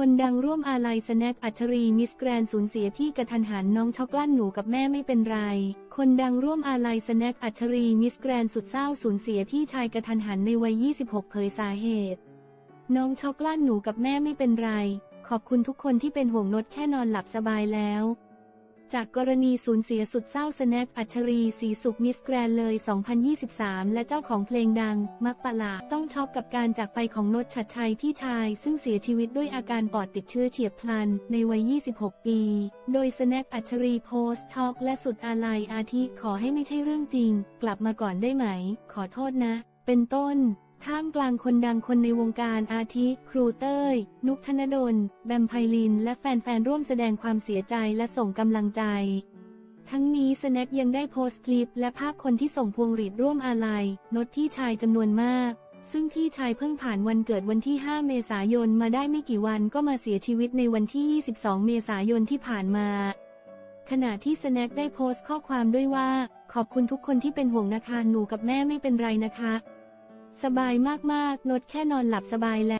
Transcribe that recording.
คนดังร่วมอาลัยสแน็คอัจฉรีมิสแกรนสูญเสียพี่กระทันหันน้องช็อกลั่นหนูกับแม่ไม่เป็นไร คนดังร่วมอาลัยสแน็คอัจฉรีมิสแกรนสุดเศร้าสูญเสียพี่ชายกระทันหันในวัย 26 เผยสาเหตุ น้องช็อกลั่นหนูกับแม่ไม่เป็นไร ขอบคุณทุกคนที่เป็นห่วงนดแค่นอนหลับสบายแล้ว จากกรณีสูญเสียสุดเศร้าสแน็คอัจฉรีสีสุขมิสแกรนเลย 2023 และเจ้าของเพลงดัง มักปะลาต้องช็อกกับการจากไปของนดชัดชัยพี่ชาย ซึ่งเสียชีวิตด้วยอาการปอดติดเชื้อเฉียบพลัน ในวัย 26 ปี โดยสแน็คอัจฉรีโพสต์ช็อกและสุดอาลัยอาทิขอให้ไม่ใช่เรื่องจริง กลับมาก่อนได้ไหม ขอโทษนะ เป็นต้น ท่ามกลางคนดังคนในวงการอาทิครูเต้ย นุกธนดล แบมไพลิน และแฟนๆ ร่วมแสดงความเสียใจและส่งกำลังใจ ทั้งนี้สแน็คยังได้โพสต์คลิปและภาพคนที่ส่งพวงหรีดร่วมอาลัยนดที่ชายจำนวนมาก ซึ่งพี่ชายเพิ่งผ่านวันเกิดวันที่ 5 เมษายนมาได้ไม่กี่วันก็มาเสียชีวิตในวันที่ 22 เมษายนที่ผ่านมาขณะที่สแน็คได้โพสต์ข้อความด้วยว่า ขอบคุณทุกคนที่เป็นห่วงนะคะหนูกับแม่ไม่เป็นไรนะคะ สบายมากๆนดแค่นอนหลับสบายแล้ว